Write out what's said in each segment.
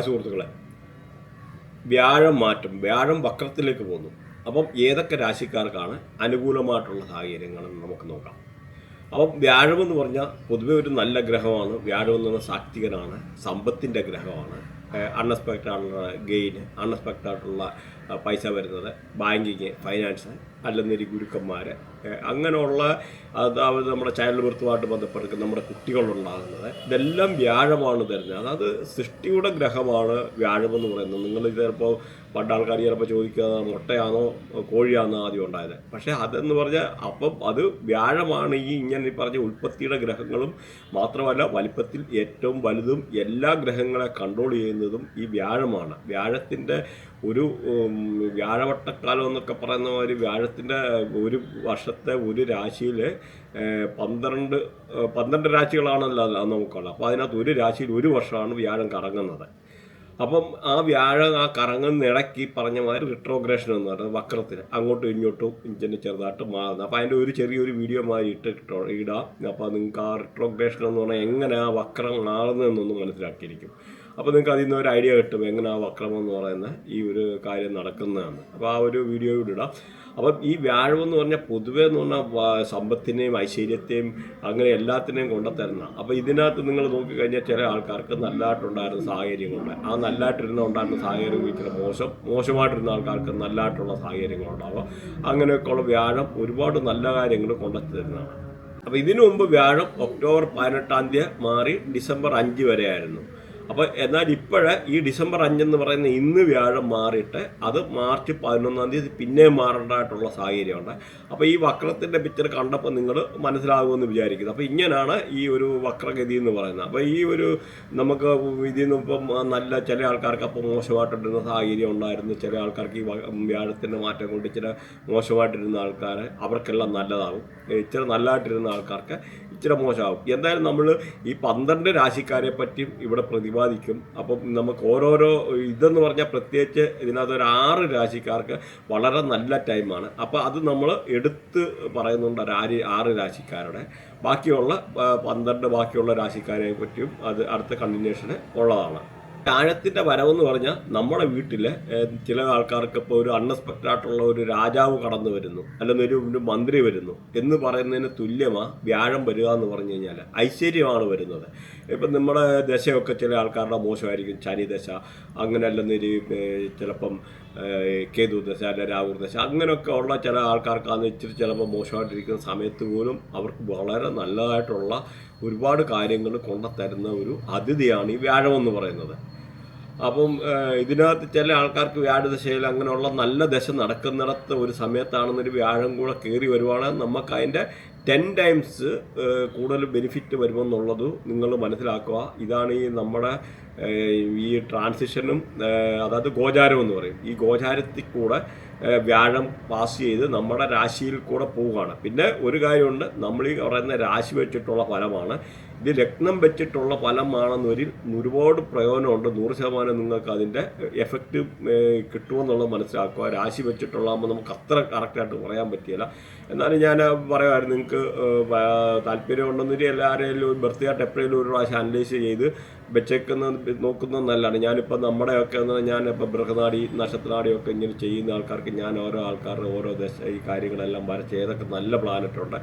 സുഹൃത്തുക്കളെ വ്യാഴം മാറ്റം വ്യാഴം വക്രത്തിലേക്ക് പോകുന്നു. അപ്പം ഏതൊക്കെ രാശിക്കാർക്കാണ് അനുകൂലമായിട്ടുള്ള സാഹചര്യങ്ങളെന്ന് നമുക്ക് നോക്കാം. അപ്പം വ്യാഴം എന്ന് പറഞ്ഞാൽ പൊതുവെ ഒരു നല്ല ഗ്രഹമാണ്. വ്യാഴം എന്ന് പറഞ്ഞാൽ സാക്തികനാണ് സമ്പത്തിന്റെ ഗ്രഹമാണ്. അൺഎക്സ്പെക്റ്റഡ് ആയിട്ടുള്ള ഗെയിൻ അൺഎക്സ്പെക്റ്റഡ് ആയിട്ടുള്ള പൈസ വരുന്നത്. ബാങ്കിങ് ഫൈനാൻസ് അല്ലെന്നൊരു ഗുരുക്കന്മാർ അങ്ങനെയുള്ള അതായത് നമ്മുടെ ചൈൽഡ് ബർത്തുമായിട്ട് ബന്ധപ്പെട്ട് നമ്മുടെ കുട്ടികളുണ്ടാകുന്നത് ഇതെല്ലാം വ്യാഴമാണ് തരുന്നത്. അതായത് സൃഷ്ടിയുടെ ഗ്രഹമാണ് വ്യാഴം എന്ന് പറയുന്നത്. നിങ്ങൾ ചിലപ്പോൾ പണ്ട് ആൾക്കാർ ചിലപ്പോൾ ചോദിക്കുക മുട്ടയാണോ കോഴിയാണോ ആദ്യം ഉണ്ടായത്? പക്ഷേ അതെന്ന് പറഞ്ഞാൽ അപ്പം അത് വ്യാഴമാണ്. ഈ ഇങ്ങനെ പറഞ്ഞ ഉൽപ്പത്തിയുടെ ഗ്രഹങ്ങളും മാത്രമല്ല വലിപ്പത്തിൽ ഏറ്റവും വലുതും എല്ലാ ഗ്രഹങ്ങളെ കൺട്രോൾ ചെയ്യുന്നതും ഈ വ്യാഴമാണ്. വ്യാഴത്തിന്റെ ഒരു വ്യാഴവട്ടക്കാലം എന്നൊക്കെ പറയുന്ന മാതിരി വ്യാഴത്തിന്റെ ഒരു വർഷത്തെ ഒരു രാശിയിൽ പന്ത്രണ്ട് പന്ത്രണ്ട് രാശികളാണല്ലോ നമുക്കുള്ളത് അപ്പോൾ അതിനകത്ത് ഒരു രാശിയിൽ ഒരു വർഷമാണ് വ്യാഴം കറങ്ങുന്നത്. അപ്പം ആ വ്യാഴം ആ കറങ്ങുന്ന ഇടയ്ക്ക് ഈ പറഞ്ഞ മാതിരി റിട്രോഗ്രേഷൻ എന്ന് പറയുന്നത് വക്രത്തിൽ അങ്ങോട്ടും ഇങ്ങോട്ടും ഇഞ്ചിന് ചെറുതായിട്ട് മാറുന്നത്. അപ്പോൾ അതിന്റെ ഒരു ചെറിയൊരു വീഡിയോ മാതിരി ഇട്ട് ഇട്ടോ ഇടാം. അപ്പോൾ നിങ്ങൾക്ക് ആ റിട്രോഗ്രേഷൻ എന്ന് പറഞ്ഞാൽ എങ്ങനെ ആ വക്രം മാറുന്നതെന്നൊന്ന് മനസ്സിലാക്കിയിരിക്കും. അപ്പോൾ നിങ്ങൾക്ക് അതിൽ നിന്ന് ഒരു ഐഡിയ കിട്ടും എങ്ങനെ ആ വക്രം എന്ന് പറയുന്ന ഈ ഒരു കാര്യം നടക്കുന്നതാണ് അപ്പോൾ ആ ഒരു വീഡിയോ കൂടി ഇടാം. അപ്പം ഈ വ്യാഴം എന്ന് പറഞ്ഞാൽ പൊതുവേ എന്ന് പറഞ്ഞാൽ സമ്പത്തിനെയും ഐശ്വര്യത്തെയും അങ്ങനെ എല്ലാത്തിനെയും കൊണ്ടുത്തരുന്ന. അപ്പോൾ ഇതിനകത്ത് നിങ്ങൾ നോക്കിക്കഴിഞ്ഞാൽ ചില ആൾക്കാർക്ക് നല്ലതായിട്ടുണ്ടായിരുന്ന സാഹചര്യങ്ങളുണ്ട്. ആ നല്ലതായിട്ടിരുന്ന ഉണ്ടായിരുന്ന സാഹചര്യം ഉപയോഗിക്കുന്ന മോശം. മോശമായിട്ടിരുന്ന ആൾക്കാർക്ക് നല്ലതായിട്ടുള്ള സാഹചര്യങ്ങളുണ്ടാവുക അങ്ങനെയൊക്കെയുള്ള വ്യാഴം ഒരുപാട് നല്ല കാര്യങ്ങൾ കൊണ്ടുത്തരുന്നതാണ്. അപ്പോൾ ഇതിനു മുമ്പ് വ്യാഴം ഒക്ടോബർ പതിനെട്ടാം തീയതി മാറി ഡിസംബർ അഞ്ച് വരെ ആയിരുന്നു അപ്പോൾ എന്നാൽ ഇപ്പോഴ് ഈ ഡിസംബർ അഞ്ചെന്ന് പറയുന്ന ഇന്ന് വ്യാഴം മാറിയിട്ട് അത് മാർച്ച് പതിനൊന്നാം തീയതി പിന്നെ മാറേണ്ടതായിട്ടുള്ള സാഹചര്യമുണ്ട്. അപ്പോൾ ഈ വക്രത്തിന്റെ പിക്ചർ കണ്ടപ്പോൾ നിങ്ങൾ മനസ്സിലാകുമെന്ന് വിചാരിക്കുന്നു. അപ്പോൾ ഇങ്ങനെയാണ് ഈ ഒരു വക്രഗതി എന്ന് പറയുന്നത്. അപ്പോൾ ഈ ഒരു നമുക്ക് ഇതിൽ നിന്ന് ഇപ്പം നല്ല ചില ആൾക്കാർക്ക് അപ്പോൾ മോശമായിട്ടിരുന്ന സാഹചര്യം ഉണ്ടായിരുന്നു. ചില ആൾക്കാർക്ക് ഈ വ്യാഴത്തിന്റെ മാറ്റം കൊണ്ട് ചില മോശമായിട്ടിരുന്ന ആൾക്കാർ അവർക്കെല്ലാം നല്ലതാകും. ഇച്ചിരി നല്ലതായിട്ടിരുന്ന ആൾക്കാർക്ക് ഇച്ചിരി മോശമാകും എന്തായാലും നമ്മൾ ഈ പന്ത്രണ്ട് രാശിക്കാരെ പറ്റിയും ഇവിടെ പ്രതിപാദിക്കും. അപ്പം നമുക്ക് ഓരോരോ ഇതെന്ന് പറഞ്ഞാൽ പ്രത്യേകിച്ച് ഇതിനകത്ത് ഒരു ആറ് രാശിക്കാർക്ക് വളരെ നല്ല ടൈമാണ്. അപ്പോൾ അത് നമ്മൾ എടുത്ത് പറയുന്നുണ്ട് ഒരു ആറ് രാശിക്കാരുടെ. ബാക്കിയുള്ള പന്ത്രണ്ട് ബാക്കിയുള്ള രാശിക്കാരെ പറ്റിയും അത് അടുത്ത കണ്ടിന്യൂഷന് ഉള്ളതാണ്. വ്യാഴത്തിന്റെ വരവെന്ന് പറഞ്ഞാൽ നമ്മുടെ വീട്ടിൽ ചില ആൾക്കാർക്ക് ഇപ്പോൾ ഒരു അൺഎക്സ്പെക്റ്റഡ് ആയിട്ടുള്ള ഒരു രാജാവ് കടന്നു വരുന്നു അല്ലെങ്കിൽ ഒരു മന്ത്രി വരുന്നു എന്ന് പറയുന്നതിന് തുല്യമാണ് വ്യാഴം വരിക എന്ന് പറഞ്ഞു കഴിഞ്ഞാൽ ഐശ്വര്യമാണ് വരുന്നത്. ഇപ്പം നമ്മുടെ ദശയൊക്കെ ചില ആൾക്കാരുടെ മോശമായിരിക്കും ശനി ദശ അങ്ങനെ അല്ലെന്നൊരു ചിലപ്പം ഏഹ്, കേതു ദശ അല്ല അങ്ങനെയൊക്കെ ഉള്ള ചില ആൾക്കാർക്കാന്ന് ഇച്ചിരി ചിലപ്പോൾ മോശമായിട്ടിരിക്കുന്ന സമയത്ത് പോലും അവർക്ക് വളരെ നല്ലതായിട്ടുള്ള ഒരുപാട് കാര്യങ്ങൾ കൊണ്ടുത്തരുന്ന ഒരു അതിഥിയാണ് ഈ വ്യാഴം എന്ന് പറയുന്നത്. അപ്പം ഇതിനകത്ത് ചില ആൾക്കാർക്ക് വ്യാഴദശയിൽ അങ്ങനെയുള്ള നല്ല ദശ നടക്കുന്നിടത്ത് ഒരു സമയത്താണെന്നൊരു വ്യാഴം കൂടെ കയറി വരുവാണെങ്കിൽ നമുക്ക് അതിന്റെ ടെൻ ടൈംസ് കൂടുതൽ ബെനിഫിറ്റ് വരുമെന്നുള്ളത് നിങ്ങൾ മനസ്സിലാക്കുക. ഇതാണ് ഈ നമ്മുടെ ഈ ട്രാൻസിഷനും അതായത് ഗോചാരം എന്ന് പറയും. ഈ ഗോചാരത്തിൽ കൂടെ വ്യാഴം പാസ് ചെയ്ത് നമ്മുടെ രാശിയിൽ കൂടെ പോവുകയാണ്. പിന്നെ ഒരു കാര്യമുണ്ട് നമ്മൾ ഈ പറയുന്ന രാശി വെച്ചിട്ടുള്ള ഫലമാണ് ഇത് ലഗ്നം വെച്ചിട്ടുള്ള ഫലമാണെന്നൊരിൽ ഒരുപാട് പ്രയോജനമുണ്ട്. നൂറ് ശതമാനം നിങ്ങൾക്ക് അതിന്റെ എഫക്റ്റ് കിട്ടുമെന്നുള്ളത് മനസ്സിലാക്കുക. രാശി വെച്ചിട്ടുള്ളതാകുമ്പോൾ നമുക്ക് അത്ര കറക്റ്റായിട്ട് പറയാൻ പറ്റിയില്ല എന്നാലും ഞാൻ പറയുമായിരുന്നു നിങ്ങൾക്ക് താല്പര്യമുണ്ടെന്നൊരു എല്ലാവരെയും ബർത്ത് ആയിട്ട് എപ്പോഴേലും ഒരു പ്രാവശ്യം അനലൈസ് ചെയ്ത് വെച്ചേക്കുന്ന നോക്കുന്നത് നല്ലതാണ്. ഞാനിപ്പോൾ നമ്മുടെയൊക്കെ എന്ന് ഞാനിപ്പോൾ ബൃഹനാടി നക്ഷത്രനാടിയൊക്കെ ഇങ്ങനെ ചെയ്യുന്ന ആൾക്കാർക്ക് ഞാൻ ഓരോ ആൾക്കാരുടെ ഓരോ ദശ ഈ കാര്യങ്ങളെല്ലാം വരച്ച് ഏതൊക്കെ നല്ല പ്ലാനറ്റുണ്ട്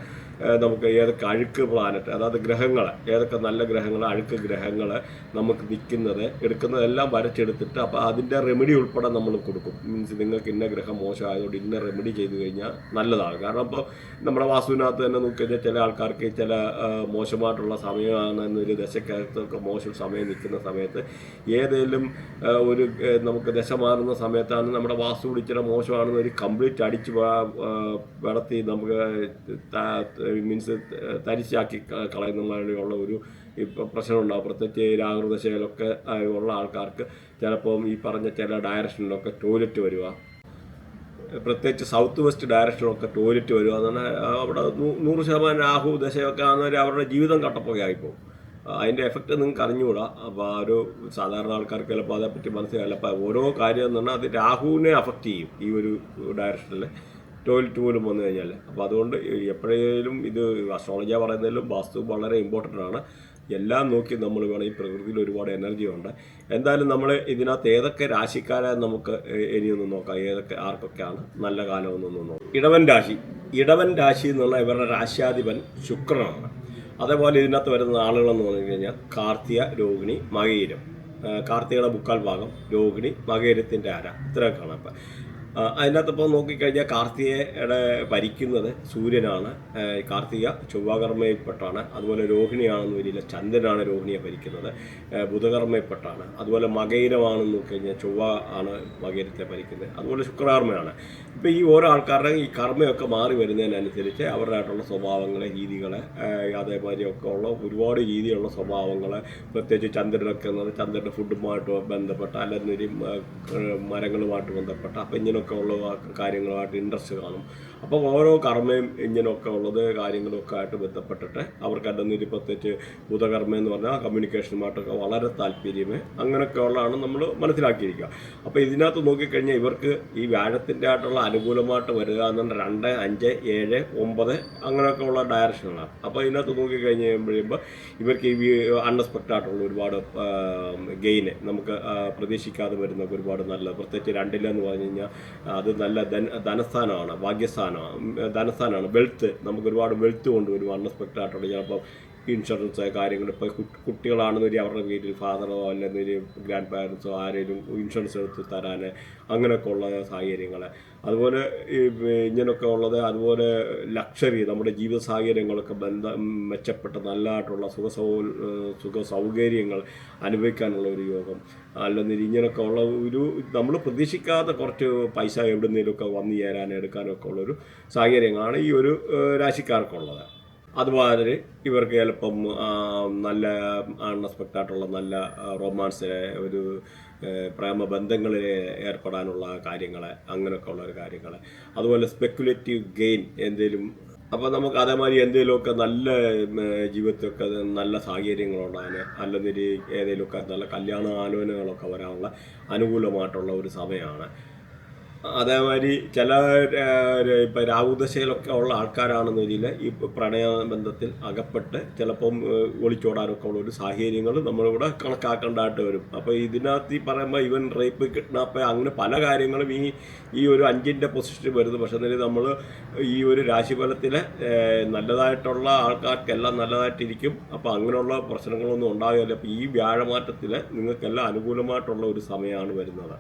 നമുക്ക് ഏതൊക്കെ അഴുക്ക് പ്ലാനറ്റ് അതായത് ഗ്രഹങ്ങൾ ഏതൊക്കെ നല്ല ഗ്രഹങ്ങൾ അഴുക്ക് ഗ്രഹങ്ങൾ നമുക്ക് നിൽക്കുന്നത് എടുക്കുന്നതെല്ലാം വരച്ചെടുത്തിട്ട് അപ്പോൾ അതിന്റെ റെമഡി ഉൾപ്പെടെ നമ്മൾ കൊടുക്കും. മീൻസ് നിങ്ങൾക്ക് ഇന്ന ഗ്രഹം മോശമായതുകൊണ്ട് ഇന്ന റെമഡി ചെയ്ത് കഴിഞ്ഞാൽ നല്ലതാണ്. കാരണം ഇപ്പോൾ നമ്മുടെ വാസുവിനകത്ത് തന്നെ നോക്കി കഴിഞ്ഞാൽ ചില ആൾക്കാർക്ക് ചില മോശമായിട്ടുള്ള സമയമാണ് എന്നൊരു ദശക്കകത്തൊക്കെ മോശം സമയം നിൽക്കുന്ന സമയത്ത് ഏതെങ്കിലും ഒരു നമുക്ക് ദശ മാറുന്ന സമയത്താണ് നമ്മുടെ വാസ്തു ഇച്ചിരി മോശമാണെന്ന് ഒരു കംപ്ലീറ്റ് അടിച്ച് വളർത്തി നമുക്ക് മീൻസ് തരിശാക്കി കളയുന്നതിനുള്ള ഒരു ഇപ്പം പ്രശ്നമുണ്ടാകും പ്രത്യേകിച്ച് രാഹുദശയിലൊക്കെ ഉള്ള ആൾക്കാർക്ക് ചിലപ്പം ഈ പറഞ്ഞ ചില ഡയറക്ഷനിലൊക്കെ ടോയ്ലറ്റ് വരിക. പ്രത്യേകിച്ച് സൗത്ത് വെസ്റ്റ് ഡയറക്ഷനിലൊക്കെ ടോയ്ലറ്റ് വരിക. എന്ന് അവിടെ നൂറ് ശതമാനം രാഹു ദശയൊക്കെ ആണെങ്കിൽ അവരുടെ ജീവിതം കട്ടപ്പുകയായിപ്പോവും അതിന്റെ എഫക്റ്റ് നിങ്ങൾക്ക് അറിഞ്ഞുകൂടാ. അപ്പോൾ ആ ഒരു സാധാരണ ആൾക്കാർക്ക് ചിലപ്പോൾ അതേപ്പറ്റി മനസ്സിലാവില്ല. അപ്പോൾ ഓരോ കാര്യം എന്ന് പറഞ്ഞാൽ അത് രാഹുവിനെ അഫക്റ്റ് ചെയ്യും ഈ ഒരു ഡയറക്ഷനിൽ ടോയ്ലറ്റ് പോലും വന്നു കഴിഞ്ഞാൽ അപ്പോൾ അതുകൊണ്ട് എപ്പോഴേലും ഇത് അസ്ട്രോളജി പറയുന്നതിലും വാസ്തു വളരെ ഇമ്പോർട്ടന്റ് ആണ്. എല്ലാം നോക്കി നമ്മൾ വേണം ഈ പ്രകൃതിയിൽ ഒരുപാട് എനർജി ഉണ്ട്. എന്തായാലും നമ്മൾ ഇതിനകത്ത് ഏതൊക്കെ രാശിക്കാരെ നമുക്ക് ഇനിയൊന്ന് നോക്കാം. ഏതൊക്കെ ആർക്കൊക്കെയാണ് നല്ല കാലമെന്നൊന്ന് നോക്കാം. ഇടവൻ രാശി. ഇടവൻ രാശി എന്നുള്ള ഇവരുടെ രാശ്യാധിപൻ ശുക്രനാണ്. അതേപോലെ ഇതിനകത്ത് വരുന്ന ആളുകളെന്ന് പറഞ്ഞു കഴിഞ്ഞാൽ കാർത്തിക രോഹിണി മകയിരം. കാർത്തികയുടെ മുക്കാൽ ഭാഗം രോഹിണി മകയിരത്തിന്റെ അര. ഇത്രയൊക്കെയാണ് അപ്പം ആ, അതിനകത്ത് ഇപ്പോൾ നോക്കിക്കഴിഞ്ഞാൽ കാർത്തികയുടെ ഭരിക്കുന്നത് സൂര്യനാണ്. കാർത്തിക ചൊവ്വാകർമ്മയിൽപ്പെട്ടാണ്. അതുപോലെ രോഹിണിയാണെന്ന് വരില്ല ചന്ദ്രനാണ് രോഹിണിയെ ഭരിക്കുന്നത്. ബുധകർമ്മയിൽപ്പെട്ടാണ്. അതുപോലെ മകയിരമാണെന്ന് നോക്കിക്കഴിഞ്ഞാൽ ചൊവ്വ ആണ് മകയിരത്തെ ഭരിക്കുന്നത്. അതുപോലെ ശുക്രകർമ്മയാണ് ഇപ്പോൾ ഈ ഓരോ ആൾക്കാരുടെ ഈ കർമ്മയൊക്കെ മാറി വരുന്നതിനനുസരിച്ച് അവരുടേതായിട്ടുള്ള സ്വഭാവങ്ങൾ രീതികൾ അതേമാതിരിയൊക്കെ ഉള്ള ഒരുപാട് രീതിയിലുള്ള സ്വഭാവങ്ങൾ പ്രത്യേകിച്ച് ചന്ദ്രനൊക്കെ എന്ന് പറഞ്ഞാൽ ചന്ദ്രന്റെ ഫുഡുമായിട്ട് ബന്ധപ്പെട്ട അല്ലെങ്കിൽ മരങ്ങളുമായിട്ട് ബന്ധപ്പെട്ട അപ്പം ഇങ്ങനെയൊക്കെ ഉള്ള കാര്യങ്ങളുമായിട്ട് ഇൻട്രസ്റ്റ് കാണും. അപ്പോൾ ഓരോ കർമ്മയും ഇങ്ങനെയൊക്കെ ഉള്ളത് കാര്യങ്ങളൊക്കെ ആയിട്ട് ബന്ധപ്പെട്ടിട്ട് അവർക്ക് അല്ലെങ്കിൽ പ്രത്യേകിച്ച് ബുധകർമ്മ എന്ന് പറഞ്ഞാൽ കമ്മ്യൂണിക്കേഷനുമായിട്ടൊക്കെ വളരെ താല്പര്യം. അങ്ങനെയൊക്കെ ഉള്ളതാണ് നമ്മൾ മനസ്സിലാക്കിയിരിക്കുക. അപ്പോൾ ഇതിനകത്ത് നോക്കിക്കഴിഞ്ഞാൽ ഇവർക്ക് ഈ വ്യാഴത്തിന്റെ ആയിട്ടുള്ള അനുകൂലമായിട്ട് വരിക എന്നുണ്ട്. രണ്ട് അഞ്ച് ഏഴ് ഒമ്പത് അങ്ങനെയൊക്കെ ഉള്ള ഡയറക്ഷനുകളാണ് അപ്പോൾ ഇതിനകത്ത് നോക്കിക്കഴിഞ്ഞ് കഴിയുമ്പോൾ ഇവർക്ക് ഈ അൺഎക്സ്പെക്റ്റഡ് ആയിട്ടുള്ള ഒരുപാട് ഗെയിന് നമുക്ക് പ്രതീക്ഷിക്കാതെ വരുന്ന ഒരുപാട് നല്ല പ്രത്യേകിച്ച് രണ്ടിലെന്ന് പറഞ്ഞു കഴിഞ്ഞാൽ അത് നല്ല ധന ധനസ്ഥാനമാണ് ഭാഗ്യസ്ഥാനമാണ്. ധനസ്ഥാനമാണ്. വെൽത്ത് നമുക്ക് ഒരുപാട് വെൽത്ത് കൊണ്ടുവരും അൺഎക്സ്പെക്റ്റഡ് ആയിട്ടുള്ള ചിലപ്പോൾ ഇൻഷുറൻസ് കാര്യങ്ങൾ ഇപ്പോൾ കുട്ടികളാണെന്നൊരു അവരുടെ വീട്ടിൽ ഫാദറോ അല്ലെങ്കിൽ ഗ്രാൻഡ് പാരൻസോ ആരെങ്കിലും ഇൻഷുറൻസ് എടുത്ത് തരാൻ അങ്ങനെയൊക്കെ ഉള്ള സാഹചര്യങ്ങൾ അതുപോലെ ഇങ്ങനെയൊക്കെ ഉള്ളത് അതുപോലെ ലക്ഷറി നമ്മുടെ ജീവിത സാഹചര്യങ്ങളൊക്കെ ബന്ധ മെച്ചപ്പെട്ട നല്ലതായിട്ടുള്ള സുഖ സുഖ സൗകര്യങ്ങൾ അനുഭവിക്കാനുള്ള ഒരു യോഗം. അല്ലെങ്കിൽ ഇങ്ങനെയൊക്കെ ഉള്ള ഒരു നമ്മൾ പ്രതീക്ഷിക്കാത്ത കുറച്ച് പൈസ എവിടുന്നേലുമൊക്കെ വന്നു ചേരാൻ എടുക്കാനൊക്കെ ഉള്ളൊരു സാഹചര്യങ്ങളാണ് ഈ ഒരു രാശിക്കാർക്കുള്ളത്. അതുപോലെ ഇവർക്ക് ചിലപ്പം നല്ല അൺഎക്സ്പെക്റ്റ് ആയിട്ടുള്ള നല്ല റൊമാൻസ് ഒരു പ്രേമ പ്രേമബന്ധങ്ങളിൽ ഏർപ്പെടാനുള്ള കാര്യങ്ങൾ അങ്ങനെയൊക്കെ ഉള്ള കാര്യങ്ങൾ അതുപോലെ സ്പെക്കുലേറ്റീവ് ഗെയിൻ എന്തെങ്കിലും അപ്പോൾ നമുക്ക് അതേമാതിരി എന്തെങ്കിലുമൊക്കെ നല്ല ജീവിതത്തിലൊക്കെ നല്ല സാഹചര്യങ്ങളുണ്ടാകാൻ അല്ലെങ്കിൽ ഏതെങ്കിലുമൊക്കെ നല്ല കല്യാണ ആലോചനകളൊക്കെ വരാനുള്ള അനുകൂലമായിട്ടുള്ള ഒരു സമയമാണ്. അതേമാതിരി ചില ഇപ്പം രാഹുദശയിലൊക്കെ ഉള്ള ആൾക്കാരാണെന്ന് വെച്ചാൽ ഈ പ്രണയബന്ധത്തിൽ അകപ്പെട്ട് ചിലപ്പം ഒളിച്ചോടാനൊക്കെ ഉള്ള ഒരു സാഹചര്യങ്ങൾ നമ്മളിവിടെ കണക്കാക്കേണ്ടതായിട്ട് വരും. അപ്പോൾ ഇതിനകത്ത് ഈ പറയുമ്പോൾ ഇവൻ റേപ്പ് കിഡ്നാപ്പ് അങ്ങനെ പല കാര്യങ്ങളും ഈ ഈ ഒരു അഞ്ചിന്റെ പൊസിഷനിൽ വരുന്നു. പക്ഷേ എന്നാൽ നമ്മൾ ഈ ഒരു രാശിഫലത്തിലെ നല്ലതായിട്ടുള്ള ആൾക്കാർക്കെല്ലാം നല്ലതായിട്ടിരിക്കും. അപ്പോൾ അങ്ങനെയുള്ള പ്രശ്നങ്ങളൊന്നും ഉണ്ടാകില്ല അപ്പോൾ ഈ വ്യാഴമാറ്റത്തിൽ നിങ്ങൾക്കെല്ലാം അനുകൂലമായിട്ടുള്ള ഒരു സമയമാണ് വരുന്നത്.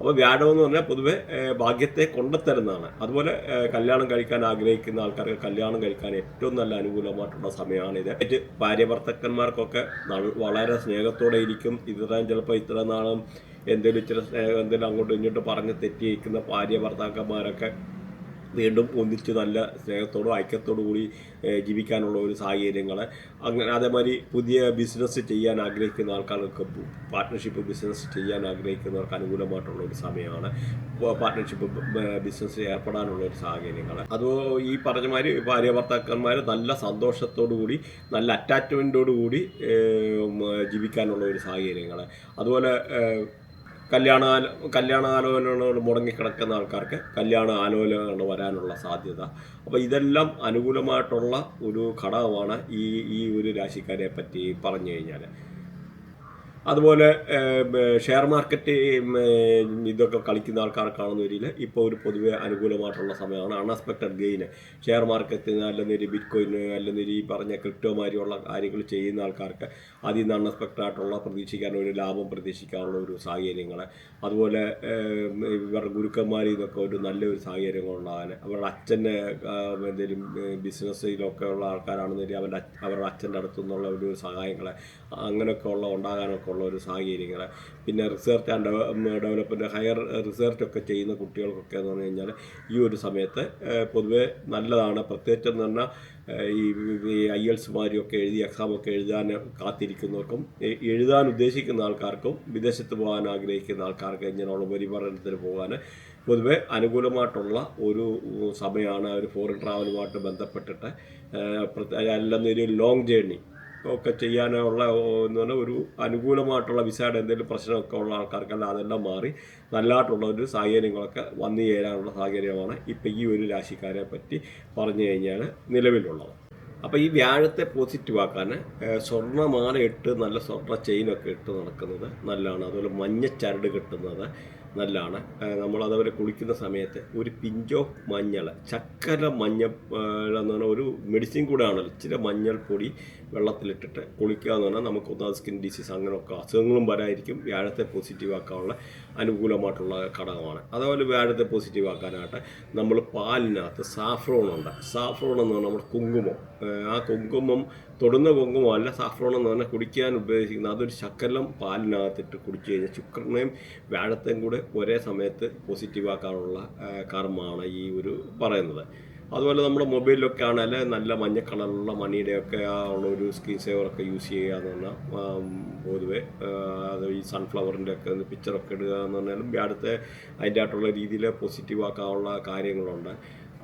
അപ്പോൾ വ്യാഴം എന്ന് പറഞ്ഞാൽ പൊതുവെ ഭാഗ്യത്തെ കൊണ്ടുത്തരുന്നതാണ്. അതുപോലെ കല്യാണം കഴിക്കാൻ ആഗ്രഹിക്കുന്ന ആൾക്കാർക്ക് കല്യാണം കഴിക്കാൻ ഏറ്റവും നല്ല അനുകൂലമായിട്ടുള്ള സമയമാണിത് മറ്റ് ഭാര്യ ഭർത്തക്കന്മാർക്കൊക്കെ വളരെ സ്നേഹത്തോടെ ഇരിക്കും. ഇത്രയും ചിലപ്പോൾ ഇത്ര നാളും എന്തെങ്കിലും ഇച്ചിരി എന്തെങ്കിലും അങ്ങോട്ടും ഇങ്ങോട്ടും പറഞ്ഞ് തെറ്റിയിരിക്കുന്ന ഭാര്യ ഭർത്താക്കന്മാരൊക്കെ വീണ്ടും ഒന്നിച്ച് നല്ല സ്നേഹത്തോടും ഐക്യത്തോടു കൂടി ജീവിക്കാനുള്ള ഒരു സാഹചര്യങ്ങൾ അങ്ങനെ അതേമാതിരി പുതിയ ബിസിനസ് ചെയ്യാൻ ആഗ്രഹിക്കുന്ന ആൾക്കാർക്ക് പാർട്ട്ണർഷിപ്പ് ബിസിനസ് ചെയ്യാൻ ആഗ്രഹിക്കുന്നവർക്ക് അനുകൂലമായിട്ടുള്ള ഒരു സമയമാണ്. പാർട്ട്ണർഷിപ്പ് ബിസിനസ് ഏർപ്പെടാനുള്ള ഒരു സാഹചര്യങ്ങൾ അതോ ഈ പറഞ്ഞ ഭാര്യ ഭർത്താക്കന്മാർ നല്ല സന്തോഷത്തോടു കൂടി നല്ല അറ്റാച്ച്മെന്റോടു കൂടി ജീവിക്കാനുള്ള ഒരു സാഹചര്യങ്ങൾ അതുപോലെ ഏഹ്, കല്യാണ ആലോചനകൾ മുടങ്ങിക്കിടക്കുന്ന ആൾക്കാർക്ക് കല്യാണ ആലോചനകൾ വരാനുള്ള സാധ്യത. അപ്പോൾ ഇതെല്ലാം അനുകൂലമായിട്ടുള്ള ഒരു ഘടകമാണ് ഈ ഈ ഒരു രാശിക്കാരെ പറ്റി പറഞ്ഞു കഴിഞ്ഞാൽ അതുപോലെ ഷെയർ മാർക്കറ്റ് ഇതൊക്കെ കളിക്കുന്ന ആൾക്കാർക്കാണെന്ന് വരില്ല ഇപ്പോൾ ഒരു പൊതുവെ അനുകൂലമായിട്ടുള്ള സമയമാണ്. Unexpected gain. ഷെയർ മാർക്കറ്റിൽ നിന്ന് അല്ലെങ്കിൽ ബിറ്റ് കോയിന് അല്ലെങ്കിൽ ഈ പറഞ്ഞ ക്രിപ്റ്റോ മാതിരിയുള്ള കാര്യങ്ങൾ ചെയ്യുന്ന ആൾക്കാർക്ക് അതിൽ നിന്ന് അൺഎക്സ്പെക്റ്റഡ് ആയിട്ടുള്ള പ്രതീക്ഷിക്കാൻ ഒരു ലാഭം പ്രതീക്ഷിക്കാനുള്ള ഒരു സാഹചര്യങ്ങൾ അതുപോലെ ഇവരുടെ ഗുരുക്കന്മാരിൽ നിന്നൊക്കെ ഒരു നല്ലൊരു സാഹചര്യങ്ങൾ ഉണ്ടാകാൻ അവരുടെ അച്ഛന്റെ എന്തെങ്കിലും ബിസിനസ്സിലൊക്കെ ഉള്ള ആൾക്കാരാണെന്നുണ്ടെങ്കിൽ അവരുടെ അവരുടെ അച്ഛന്റെ അടുത്തു നിന്നുള്ള ഒരു സഹായങ്ങൾ അങ്ങനെയൊക്കെ ഉള്ള ഉണ്ടാകാനൊക്കെ ഉള്ള ഒരു സാഹചര്യങ്ങൾ പിന്നെ research and development higher research ഒക്കെ ചെയ്യുന്ന കുട്ടികൾക്കൊക്കെ എന്ന് പറഞ്ഞു കഴിഞ്ഞാൽ ഈ ഒരു സമയത്ത് പൊതുവേ നല്ലതാണ്. പ്രത്യേകിച്ച് എന്ന് പറഞ്ഞാൽ ഈ ഐ എൽസ് ഒക്കെ എഴുതി എക്സാമൊക്കെ എഴുതാൻ കാത്തിരിക്കുന്നവർക്കും എഴുതാൻ ഉദ്ദേശിക്കുന്ന ആൾക്കാർക്കും വിദേശത്ത് പോകാൻ ആഗ്രഹിക്കുന്ന ആൾക്കാർക്ക് ഇങ്ങനെയുള്ള ഉപരിപഠനത്തിന് പോകാൻ പൊതുവെ അനുകൂലമായിട്ടുള്ള ഒരു സമയമാണ് ഒരു ഫോറിൻ ട്രാവലുമായിട്ട് ബന്ധപ്പെട്ടിട്ട് അല്ലെന്നൊരു ലോങ് ജേർണി ഒക്കെ ചെയ്യാനുള്ള എന്ന് പറഞ്ഞാൽ ഒരു അനുകൂലമായിട്ടുള്ള വിസയുടെ എന്തെങ്കിലും പ്രശ്നമൊക്കെ ഉള്ള ആൾക്കാർക്കെല്ലാം അതെല്ലാം മാറി നല്ലതായിട്ടുള്ള ഒരു സാഹചര്യങ്ങളൊക്കെ വന്നു ചേരാനുള്ള സാഹചര്യമാണ് ഇപ്പം ഈ ഒരു രാശിക്കാരെ പറ്റി പറഞ്ഞു കഴിഞ്ഞാൽ നിലവിലുള്ളത്. അപ്പോൾ ഈ വ്യാഴത്തെ പോസിറ്റീവ് ആക്കാൻ സ്വർണമാല ഇട്ട് നല്ല സ്വർണ ചെയിനൊക്കെ ഇട്ട് നടക്കുന്നത് നല്ലതാണ്. അതുപോലെ മഞ്ഞ ചരട് കിട്ടുന്നത് നല്ലതാണ്. നമ്മൾ അതേപോലെ കുളിക്കുന്ന സമയത്ത് ഒരു പിഞ്ചോ മഞ്ഞൾ ചക്കര മഞ്ഞൾ എന്ന് പറഞ്ഞാൽ ഒരു മെഡിസിൻ കൂടെ ആണല്ലോ ഇച്ചിരി മഞ്ഞൾപ്പൊടി വെള്ളത്തിലിട്ടിട്ട് കുളിക്കുക എന്ന് പറഞ്ഞാൽ നമുക്ക് ഒന്നാമത് സ്കിൻ ഡിസീസ് അങ്ങനെയൊക്കെ അസുഖങ്ങളും വരായിരിക്കും വ്യാഴത്തെ പോസിറ്റീവ് ആക്കാനുള്ള അനുകൂലമായിട്ടുള്ള ഘടകമാണ്. അതേപോലെ വ്യാഴത്തെ പോസിറ്റീവ് ആക്കാനായിട്ട് നമ്മൾ പാലിനകത്ത് സാഫ്രോൺ ഉണ്ട്. സാഫ്രോൺ എന്ന് പറഞ്ഞാൽ നമ്മുടെ കുങ്കുമം. ആ കുങ്കുമം തൊടുന്ന കുങ്കുമം അല്ല സാഫ്രോൺ എന്ന് പറഞ്ഞാൽ കുടിക്കാൻ ഉപയോഗിക്കുന്ന അതൊരു ശക്കലം പാലിനകത്തിട്ട് കുടിച്ചു കഴിഞ്ഞാൽ ശുക്രനെയും വ്യാഴത്തെയും കൂടെ ഒരേ സമയത്ത് പോസിറ്റീവ് ആക്കാനുള്ള കർമ്മമാണ് ഈ ഒരു പറയുന്നത്. അതുപോലെ നമ്മുടെ മൊബൈലിലൊക്കെ ആണെങ്കിൽ നല്ല മഞ്ഞ കളറുള്ള മണിയുടെയൊക്കെ ആ ഉള്ള ഒരു സ്ക്രീൻ സേവറൊക്കെ യൂസ് ചെയ്യുക എന്ന് പറഞ്ഞാൽ പൊതുവെ അത് ഈ സൺഫ്ലവറിന്റെ ഒക്കെ പിക്ചറൊക്കെ ഇടുക എന്ന് പറഞ്ഞാലും അടുത്ത അതിന്റെ ആയിട്ടുള്ള രീതിയിൽ പോസിറ്റീവ് ആക്കാനുള്ള കാര്യങ്ങളുണ്ട്.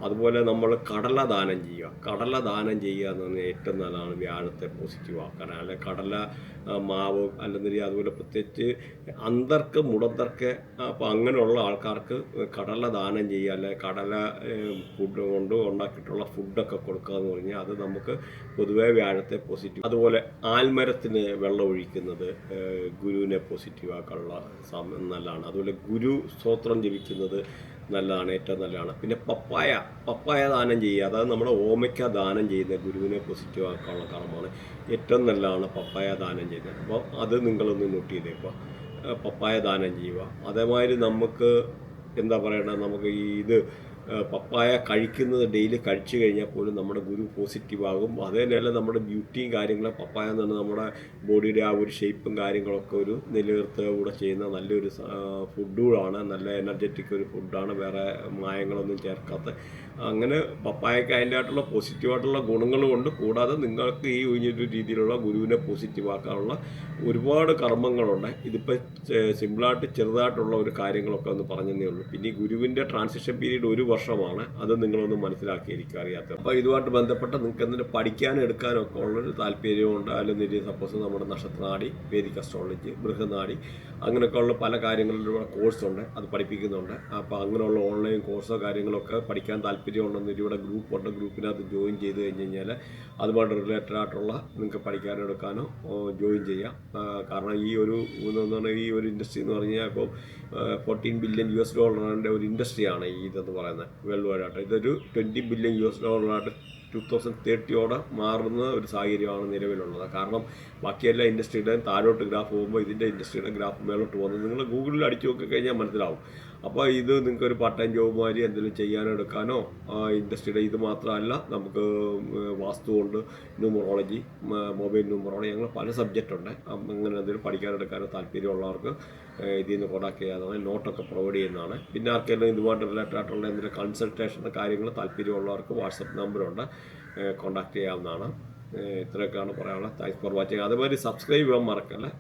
അതുപോലെ നമ്മൾ കടല ദാനം ചെയ്യുക. കടല ദാനം ചെയ്യുക എന്ന് പറഞ്ഞാൽ ഏറ്റവും നല്ലതാണ് വ്യാഴത്തെ പോസിറ്റീവ് ആക്കാൻ. അല്ലെ കടല മാവ് അല്ലെന്നില്ല അതുപോലെ പ്രത്യേകിച്ച് അന്തർക്ക് മുടന്തർക്ക് അപ്പം അങ്ങനെയുള്ള ആൾക്കാർക്ക് കടല ദാനം ചെയ്യുക. അല്ലെ കടല ഫുഡ് കൊണ്ട് ഉണ്ടാക്കിയിട്ടുള്ള ഫുഡൊക്കെ കൊടുക്കുക എന്ന് പറഞ്ഞാൽ അത് നമുക്ക് പൊതുവേ വ്യാഴത്തെ പോസിറ്റീവ് അതുപോലെ ആൽമരത്തിന് വെള്ളം ഒഴിക്കുന്നത് ഏഹ്, ഗുരുവിനെ പോസിറ്റീവ് ആക്കാനുള്ള നല്ലതാണ്. അതുപോലെ ഗുരു സ്തോത്രം ജപിക്കുന്നത് നല്ലതാണ് ഏറ്റവും നല്ലതാണ്. പിന്നെ പപ്പായ പപ്പായ ദാനം ചെയ്യുക. അതായത് നമ്മുടെ ഓമയ്ക്ക ദാനം ചെയ്യുന്ന ഗുരുവിനെ പോസിറ്റീവ് ആക്കാനുള്ള കർമ്മമാണ്. ഏറ്റവും നല്ലതാണ് പപ്പായ ദാനം ചെയ്യുന്നത്. അപ്പോൾ അത് നിങ്ങളൊന്ന് നോട്ട് ചെയ്തേക്കുക. പപ്പായ ദാനം ചെയ്യുക. അതേമാതിരി നമുക്ക് എന്താ പറയണത് നമുക്ക് ഈ ഇത് പപ്പായ കഴിക്കുന്നത് ഡെയിലി കഴിച്ചു കഴിഞ്ഞാൽ പോലും നമ്മുടെ ഗുരു പോസിറ്റീവ് ആകും. അത് നമ്മുടെ ബ്യൂട്ടിയും കാര്യങ്ങളും പപ്പായ എന്ന് പറഞ്ഞാൽ നമ്മുടെ ബോഡിയുടെ ആ ഒരു ഷേപ്പും കാര്യങ്ങളൊക്കെ ഒരു നിലനിർത്തുക കൂടെ ചെയ്യുന്ന നല്ലൊരു ഫുഡുകളാണ് നല്ല എനർജറ്റിക് ഒരു ഫുഡാണ് വേറെ മായങ്ങളൊന്നും ചേർക്കാത്ത. അങ്ങനെ പപ്പായക്ക് അതിന്റെ ആയിട്ടുള്ള പോസിറ്റീവായിട്ടുള്ള ഗുണങ്ങൾ കൊണ്ട് കൂടാതെ നിങ്ങൾക്ക് ഈ ഒരു രീതിയിലുള്ള ഗുരുവിനെ പോസിറ്റീവ് ആക്കാനുള്ള ഒരുപാട് കർമ്മങ്ങളുണ്ട്. ഇതിപ്പോൾ സിമ്പിളായിട്ട് ചെറുതായിട്ടുള്ള ഒരു കാര്യങ്ങളൊക്കെ ഒന്ന് പറഞ്ഞതേ ഉള്ളൂ. പിന്നെ ഗുരുവിന്റെ ട്രാൻസിഷൻ പീരീഡ് ഒരു വർഷമാണ് അത് നിങ്ങളൊന്ന് മനസ്സിലാക്കിയിരിക്കുക അറിയാത്ത. അപ്പോൾ ഇതുമായിട്ട് ബന്ധപ്പെട്ട് നിങ്ങൾക്ക് എന്തെങ്കിലും പഠിക്കാനും എടുക്കാനും ഒക്കെ ഉള്ളൊരു താല്പര്യവും ഉണ്ടായാലും നിരീ സപ്പോസ് നമ്മുടെ നക്ഷത്രനാടി വേദിക് അസ്ട്രോളജി ബൃഹനാടി അങ്ങനെയൊക്കെ ഉള്ള പല കാര്യങ്ങളിലൂടെ കോഴ്സ് ഉണ്ട് അത് പഠിപ്പിക്കുന്നുണ്ട്. അപ്പോൾ അങ്ങനെയുള്ള ഓൺലൈൻ കോഴ്സോ കാര്യങ്ങളൊക്കെ പഠിക്കാൻ താല്പര്യമുണ്ടെന്ന് ഇവിടെ ഗ്രൂപ്പ് ഉണ്ട്. ഗ്രൂപ്പിനകത്ത് ജോയിൻ ചെയ്ത് കഴിഞ്ഞ് കഴിഞ്ഞാൽ അതുമായിട്ട് റിലേറ്റഡ് ആയിട്ടുള്ള നിങ്ങൾക്ക് പഠിക്കാനോ എടുക്കാനോ ജോയിൻ ചെയ്യാം. കാരണം ഈ ഒരു ഈ ഒരു ഇൻഡസ്ട്രി എന്ന് പറഞ്ഞാൽ ഇപ്പോൾ ഫോർട്ടീൻ ബില്യൺ യു എസ് ഡോളറിന്റെ ഒരു ഇൻഡസ്ട്രിയാണ് ഇതെന്ന് പറയുന്നത്. വേൾഡ് വൈഡ് ആയിട്ട് ഇതൊരു ട്വന്റി ബില്യൺ യു എസ് ഡോളറായിട്ട് ടു തൗസൻഡ് തേർട്ടിയോടെ മാറുന്ന ഒരു സാഹചര്യമാണ് നിലവിലുള്ളത്. കാരണം ബാക്കി എല്ലാ ഇൻഡസ്ട്രിയുടെയും താഴോട്ട് ഗ്രാഫ് പോകുമ്പോൾ ഇതിന്റെ ഇൻഡസ്ട്രിയുടെ ഗ്രാഫ് മേലോട്ട് പോകുന്നത്. നിങ്ങൾ ഗൂഗിളിൽ അടിച്ചു നോക്കി കഴിഞ്ഞാൽ മനസ്സിലാവും. അപ്പോൾ ഇത് നിങ്ങൾക്ക് ഒരു പാർട്ട് ടൈം ജോബ് മാതിരി എന്തെങ്കിലും ചെയ്യാനോ എടുക്കാനോ ഇൻഡസ്ട്രിയുടെ ഇത് മാത്രമല്ല നമുക്ക് വാസ്തു കൊണ്ട് ന്യൂമറോളജി മൊബൈൽ ന്യൂമറോളജി അങ്ങനെ പല സബ്ജക്റ്റ് ഉണ്ട്. അങ്ങനെ എന്തെങ്കിലും പഠിക്കാനെടുക്കാനോ താല്പര്യമുള്ളവർക്ക് ഇതിൽ നിന്ന് കോൺടാക്ട് ചെയ്യാതാണ് നോട്ടൊക്കെ പ്രൊവൈഡ് ചെയ്യുന്നതാണ്. പിന്നെ ആർക്കെങ്കിലും ഇതുമായിട്ട് റിലേറ്റഡ് ആയിട്ടുള്ള എന്തെങ്കിലും കൺസൾട്ടേഷൻ കാര്യങ്ങൾ താല്പര്യമുള്ളവർക്ക് വാട്സപ്പ് നമ്പറുണ്ട് കോൺടാക്ട് ചെയ്യാവുന്നതാണ്. ഇത്രയൊക്കെയാണ് പറയാനുള്ളത്. താങ്ക്സ് ഫോർ വാച്ചിങ് അതുമാതിരി സബ്സ്ക്രൈബ് ചെയ്യാൻ മറക്കല്ലേ?